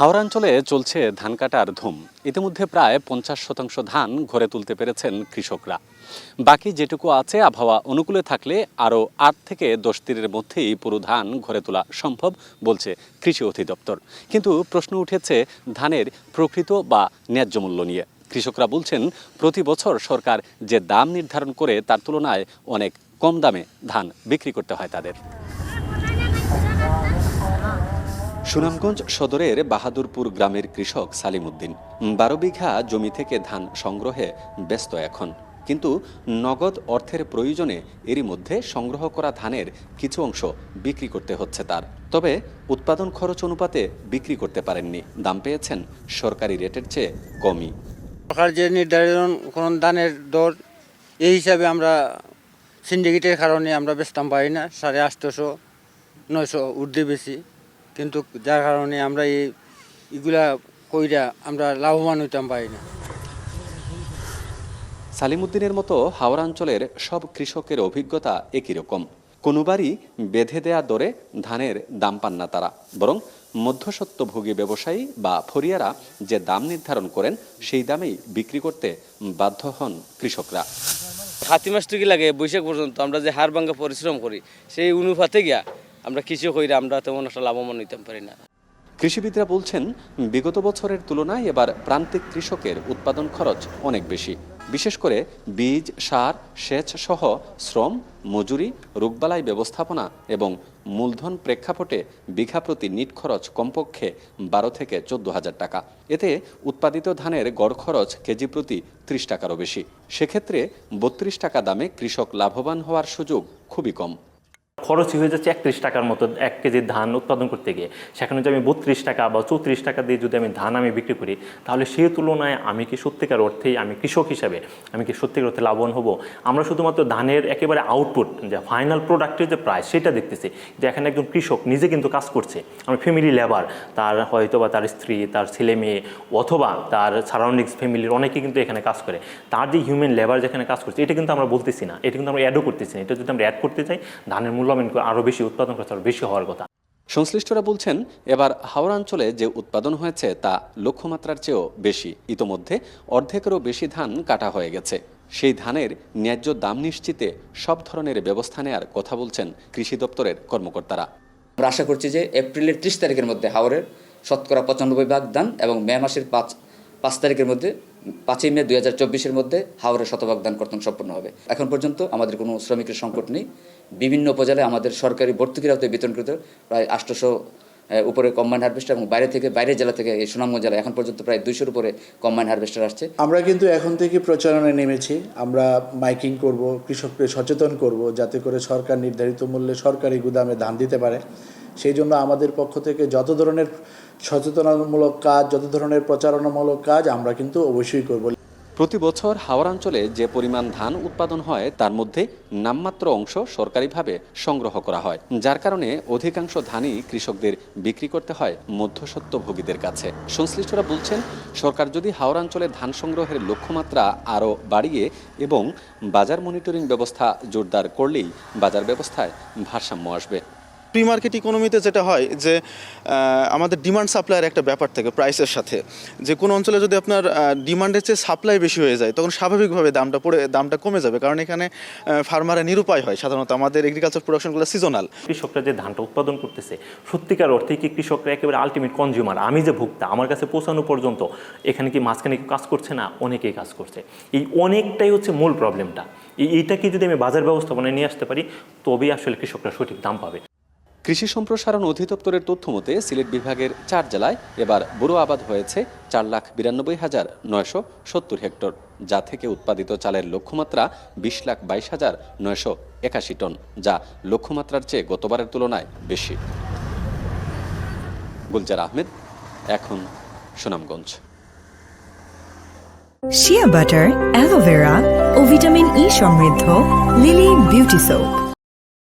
হাওড়াঞ্চলে চলছে ধান কাটার ধুম। ইতিমধ্যে প্রায় পঞ্চাশ শতাংশ ধান ঘরে তুলতে পেরেছেন কৃষকরা। বাকি যেটুকু আছে, আবহাওয়া অনুকূলে থাকলে আরও আট থেকে দশ দিনের মধ্যেই পুরো ধান ঘরে তোলা সম্ভব বলছে কৃষি অধিদপ্তর। কিন্তু প্রশ্ন উঠেছে ধানের প্রকৃত বা ন্যায্য মূল্য নিয়ে। কৃষকরা বলছেন, প্রতি বছর সরকার যে দাম নির্ধারণ করে তার তুলনায় অনেক কম দামে ধান বিক্রি করতে হয় তাদের। সুনামগঞ্জ সদরের বাহাদুরপুর গ্রামের কৃষক সালিম উদ্দিন বারো বিঘা জমি থেকে ধান সংগ্রহে ব্যস্ত এখন। কিন্তু নগদ অর্থের প্রয়োজনে এরই মধ্যে সংগ্রহ করা ধানের কিছু অংশ বিক্রি করতে হচ্ছে তার। তবে উৎপাদন খরচ অনুপাতে বিক্রি করতে পারেননি। দাম পেয়েছেন সরকারি রেটের চেয়ে কমই। সরকার যে নির্ধারণ কোন ধানের দর, এই হিসাবে আমরা সিন্ডিকেটের কারণে আমরা বেচতাম পাই না। সাড়ে আটশোশো নয়শো ঊর্ধ্বে বেশি। কিন্তু যার কারণে আমরা এই এগুলা কইরা আমরা লাভবান হইতাম পারি না। সালিমুদ্দিনের মতো হাওড়া অঞ্চলের সব কৃষকের অভিজ্ঞতা একই রকম। কোনোবারই বেঁধে দেয়া দরে ধানের দাম পান না তারা। বরং মধ্যস্বত্বভোগী ব্যবসায়ী বা ফরিয়ারা যে দাম নির্ধারণ করেন সেই দামেই বিক্রি করতে বাধ্য হন কৃষকরা। হাতি মাস থেকে লাগে বৈশাখ পর্যন্ত আমরা যে হাড় ভাঙ্গা পরিশ্রম করি সেই অনুপাতে গিয়া আমরা কৃষক হইলে আমরা তেমন একটা লাভবান হইতে পারি না। কৃষিবিদরা বলছেন, বিগত বছরের তুলনায় এবার প্রান্তিক কৃষকের উৎপাদন খরচ অনেক বেশি। বিশেষ করে বীজ, সার, সেচ সহ শ্রম, মজুরি, রোগবালাই ব্যবস্থাপনা এবং মূলধন প্রেক্ষাপটে বিঘা প্রতি নিট খরচ কমপক্ষে বারো থেকে চোদ্দ হাজার টাকা। এতে উৎপাদিত ধানের গড় খরচ কেজি প্রতি ত্রিশ টাকারও বেশি। সেক্ষেত্রে বত্রিশ টাকা দামে কৃষক লাভবান হওয়ার সুযোগ খুবই কম। খরচই হয়ে যাচ্ছে একত্রিশ টাকার মতো এক কেজি ধান উৎপাদন করতে গিয়ে। সেখানে যদি আমি বত্রিশ টাকা বা চৌত্রিশ টাকা দিয়ে যদি আমি ধান আমি বিক্রি করি, তাহলে সেই তুলনায় আমি কি সত্যিকার অর্থেই আমি কৃষক হিসাবে, আমি কি সত্যিকার অর্থে লাভবান হব? আমরা শুধুমাত্র ধানের একেবারে আউটপুট যে ফাইনাল প্রোডাক্টের যে প্রাইস সেটা দেখতেছি যে এখানে একজন কৃষক নিজে কিন্তু কাজ করছে। আমার ফ্যামিলি লেবার তার হয়তো বা তার স্ত্রী, তার ছেলে মেয়ে, অথবা তার সারাউন্ডিংস ফ্যামিলির অনেকে কিন্তু এখানে কাজ করে। তার যে হিউম্যান লেবার যেখানে কাজ করছে, এটা কিন্তু আমরা বলতেছি না, এটা কিন্তু আমরা অ্যাডও করতেছি না। এটা যদি আমরা অ্যাড করতে চাই, ধানের মূল্য আমি আরও বেশি উৎপাদন করতে আরও বেশি হওয়ার কথা। সংশ্লিষ্টরা বলছেন এবার হাওড়া অঞ্চলে যে উৎপাদন হয়েছে তা লক্ষ্যমাত্রার চেয়েও বেশি। ইতোমধ্যে অর্ধেকেরও বেশি ধান কাটা হয়ে গেছে। সেই ধানের ন্যায্য দাম নিশ্চিতে সব ধরনের ব্যবস্থা নেয়ার কথা বলছেন কৃষি দপ্তরের কর্মকর্তারা। আমরা আশা করছি যে এপ্রিলের ত্রিশ তারিখের মধ্যে হাওরের শতকরা পঁচানব্বই ভাগ দান এবং মে মাসের পাঁচ পাঁচ তারিখের মধ্যে পাঁচই মে দুই হাজার চব্বিশের মধ্যে হাওরের শতভাগ দান কর্তন সম্পন্ন হবে। এখন পর্যন্ত আমাদের কোনো শ্রমিকের সংকট নেই। বিভিন্ন উপজেলায় আমাদের সরকারি ভর্তুকির আওতায় বিতরণকৃত প্রায় আটশোশো উপরে কম্বাইন হারভেস্টার এবং বাইরে থেকে বাইরের জেলা থেকে এই সুনামগঞ্জ জেলা এখন পর্যন্ত প্রায় দুইশোর উপরে কম্বাইন হারভেস্টার আসছে। আমরা কিন্তু এখন থেকে প্রচারণায় নেমেছি। আমরা মাইকিং করব, কৃষককে সচেতন করব, যাতে করে সরকার নির্ধারিত মূল্যে সরকারি গুদামে ধান দিতে পারে। সেই জন্য আমাদের পক্ষ থেকে যত ধরনের সচেতনামূলক কাজ, যত ধরনের প্রচারণামূলক কাজ আমরা কিন্তু অবশ্যই করব। প্রতি বছর হাওড়া অঞ্চলে যে পরিমাণ ধান উৎপাদন হয়, তার মধ্যে নামমাত্র অংশ সরকারিভাবে সংগ্রহ করা হয়, যার কারণে অধিকাংশ ধানই কৃষকদের বিক্রি করতে হয় মধ্যস্বত্বভোগীদের কাছে। সংশ্লিষ্টরা বলছেন, সরকার যদি হাওড়া অঞ্চলে ধান সংগ্রহের লক্ষ্যমাত্রা আরও বাড়িয়ে এবং বাজার মনিটরিং ব্যবস্থা জোরদার করলেই বাজার ব্যবস্থায় ভারসাম্য আসবে। প্রি মার্কেট ইকোনমিতে যেটা হয় যে আমাদের ডিমান্ড সাপ্লাইয়ের একটা ব্যাপার থাকে প্রাইসের সাথে। যে কোনো অঞ্চলে যদি আপনার ডিমান্ডের চেয়ে সাপ্লাই বেশি হয়ে যায়, তখন স্বাভাবিকভাবে দামটা পড়ে, দামটা কমে যাবে। কারণ এখানে ফার্মাররা নিরুপায় হয় সাধারণত। আমাদের এগ্রিকালচার প্রোডাকশনগুলো সিজনাল কৃষকরা যে ধানটা উৎপাদন করতেছে, সত্যিকার অর্থে কি কৃষকরা একেবারে আলটিমেট কনজিউমার আমি যে ভোক্তা, আমার কাছে পৌঁছানো পর্যন্ত, এখানে কি মাঝখানে কাজ করছে না? অনেকেই কাজ করছে। এই অনেকটাই হচ্ছে মূল প্রবলেমটা এই, এইটাকে যদি আমি বাজার ব্যবস্থাপনায় নিয়ে আসতে পারি, তবেই আসলে কৃষকরা সঠিক দাম পাবে। কৃষি সম্প্রসারণ অধিদপ্তরের তথ্য মতে, সিলেট বিভাগের চার জেলায় এবার বুড়ো আবাদ হয়েছে চার লাখ বিরানব্বই হাজার নয়শো সত্তর হেক্টর, যা থেকে উৎপাদিত চালের লক্ষ্যমাত্রা বিশ লাখ বাইশ হাজার নয়শো একাশি টন, যা লক্ষ্যমাত্রার চেয়ে গতবারের তুলনায় বেশি। গুলজার আহমেদ, এখন Sunamganj. Shea butter aloe vera ও ভিটামিন ই সমৃদ্ধ লিলি বিউটি সোপ